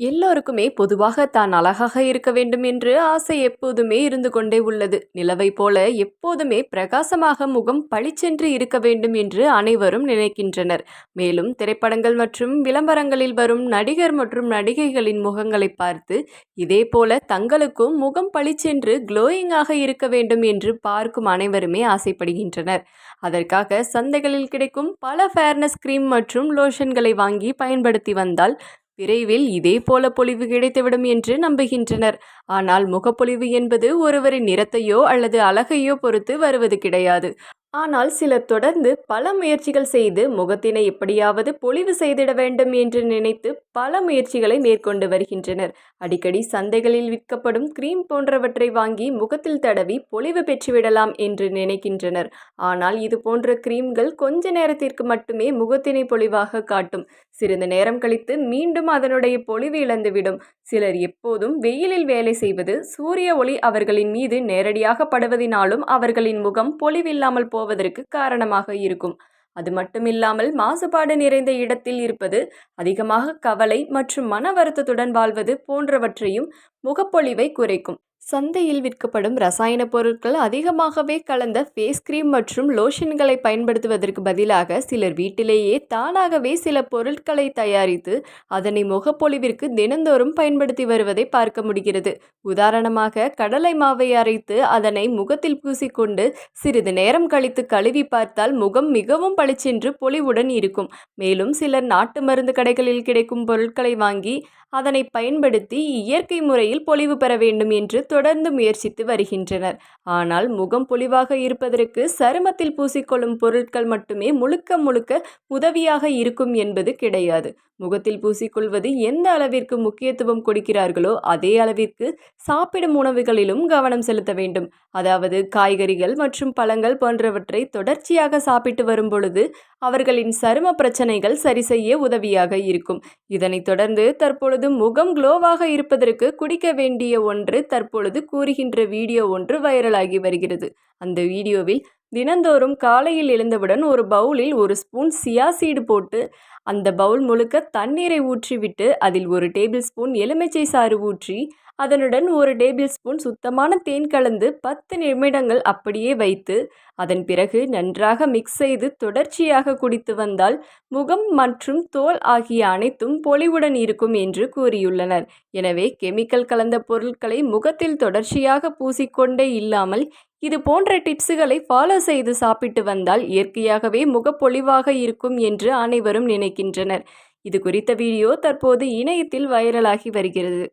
எல்லோருக்குமே பொதுவாக தான் அழகாக இருக்க வேண்டும் என்று ஆசை எப்போதுமே இருந்து கொண்டே உள்ளது. நிலவை போல எப்போதுமே பிரகாசமாக முகம் பளிச்சென்று இருக்க வேண்டும் என்று அனைவரும் நினைக்கின்றனர். மேலும் திரைப்படங்கள் மற்றும் விளம்பரங்களில் வரும் நடிகர் மற்றும் நடிகைகளின் முகங்களை பார்த்து இதே போல தங்களுக்கும் முகம் பளிச்சென்று க்ளோயிங்காக இருக்க வேண்டும் என்று பார்க்கும் அனைவருமே ஆசைப்படுகின்றனர். அதற்காக சந்தைகளில் கிடைக்கும் பல ஃபேர்னஸ் கிரீம் மற்றும் லோஷன்களை வாங்கி பயன்படுத்தி வந்தால் விரைவில் இதே போல பொலிவு கிடைத்துவிடும் என்று நம்புகின்றனர். ஆனால் முகப்பொலிவு என்பது ஒருவரின் நிறத்தையோ அல்லது அழகையோ பொறுத்து வருவது கிடையாது. ஆனால் சிலர் தொடர்ந்து பல முயற்சிகள் செய்து முகத்தினை எப்படியாவது பொலிவு செய்திட வேண்டும் என்று நினைத்து பல முயற்சிகளை மேற்கொண்டு வருகின்றனர். அடிக்கடி சந்தைகளில் விற்கப்படும் கிரீம் போன்றவற்றை வாங்கி முகத்தில் தடவி பொலிவு பெற்றுவிடலாம் என்று நினைக்கின்றனர். ஆனால் இது போன்ற கிரீம்கள் கொஞ்ச நேரத்திற்கு மட்டுமே முகத்தினை பொலிவாக காட்டும். சிறிது நேரம் கழித்து மீண்டும் அதனுடைய பொலிவு இழந்துவிடும். சிலர் எப்போதும் வெயிலில் வேலை செய்வது சூரிய ஒளி அவர்களின் மீது நேரடியாக படுவதினாலும் அவர்களின் முகம் பொலிவில்லாமல் போவதற்கு காரணமாக இருக்கும். அது மட்டுமில்லாமல் மாசுபாடு நிறைந்த இடத்தில் இருப்பது அதிகமாக கவலை மற்றும் மன வருத்தத்துடன் வாழ்வது போன்றவற்றையும் முகப்பொலிவை குறைக்கும். சந்தையில் விற்கப்படும் ரசாயன பொருட்கள் அதிகமாகவே கலந்த ஃபேஸ் கிரீம் மற்றும் லோஷன்களை பயன்படுத்துவதற்கு பதிலாக சிலர் வீட்டிலேயே தானாகவே சில பொருட்களை தயாரித்து அதனை முகப்பொலிவிற்கு தினந்தோறும் பயன்படுத்தி வருவதை பார்க்க முடிகிறது. உதாரணமாக கடலை மாவை அரைத்து அதனை முகத்தில் பூசிக்கொண்டு சிறிது நேரம் கழித்து கழுவி பார்த்தால் முகம் மிகவும் பளிச்சென்று பொலிவுடன் இருக்கும். மேலும் சிலர் நாட்டு மருந்து கடைகளில் கிடைக்கும் பொருட்களை வாங்கி அதனை பயன்படுத்தி இயற்கை முறையில் பொலிவு பெற வேண்டும் என்று தொடர்ந்து முயற்சித்து வருகின்றனர். ஆனால் முகம் பொலிவாக இருப்பதற்கு சருமத்தில் பூசிக்கொள்ளும் பொருட்கள் மட்டுமே முழுக்க முழுக்க உதவியாக இருக்கும் என்பது கிடையாது. முகத்தில் பூசிக்கொள்வது எந்த அளவிற்கு முக்கியத்துவம் கொடுக்கிறார்களோ அதே அளவிற்கு சாப்பிடும் உணவுகளிலும் கவனம் செலுத்த வேண்டும். அதாவது காய்கறிகள் மற்றும் பழங்கள் போன்றவற்றை தொடர்ச்சியாக சாப்பிட்டு வரும் பொழுது அவர்களின் சரும பிரச்சனைகள் சரி செய்ய உதவியாக இருக்கும். இதனைத் தொடர்ந்து தற்பொழுது முகம் க்ளோவாக இருப்பதற்கு குடிக்க வேண்டிய ஒன்று இப்பொழுது கூறுகின்ற வீடியோ ஒன்று வைரலாகி வருகிறது. அந்த வீடியோவில் தினந்தோறும் காலையில் எழுந்தவுடன் ஒரு பவுலில் ஒரு ஸ்பூன் சியா சீடு போட்டு அந்த பவுல் முழுக்க தண்ணீரை ஊற்றிவிட்டு அதில் ஒரு டேபிள் ஸ்பூன் எலுமிச்சை சாறு ஊற்றி அதனுடன் ஒரு டேபிள் ஸ்பூன் சுத்தமான தேன் கலந்து பத்து நிமிடங்கள் அப்படியே வைத்து அதன் பிறகு நன்றாக மிக்ஸ் செய்து தொடர்ச்சியாக குடித்து வந்தால் முகம் மற்றும் தோல் ஆகிய அனைத்தும் பொலிவுடன் இருக்கும் என்று கூறியுள்ளனர். எனவே கெமிக்கல் கலந்த பொருட்களை முகத்தில் தொடர்ச்சியாக பூசிக்கொண்டே இல்லாமல் இது போன்ற டிப்ஸுகளை ஃபாலோ செய்து சாப்பிட்டு வந்தால் இயற்கையாகவே முகப்பொலிவாக இருக்கும் என்று அனைவரும் நினைக்கின்றனர். இது குறித்த வீடியோ தற்போது இணையத்தில் வைரலாகி வருகிறது.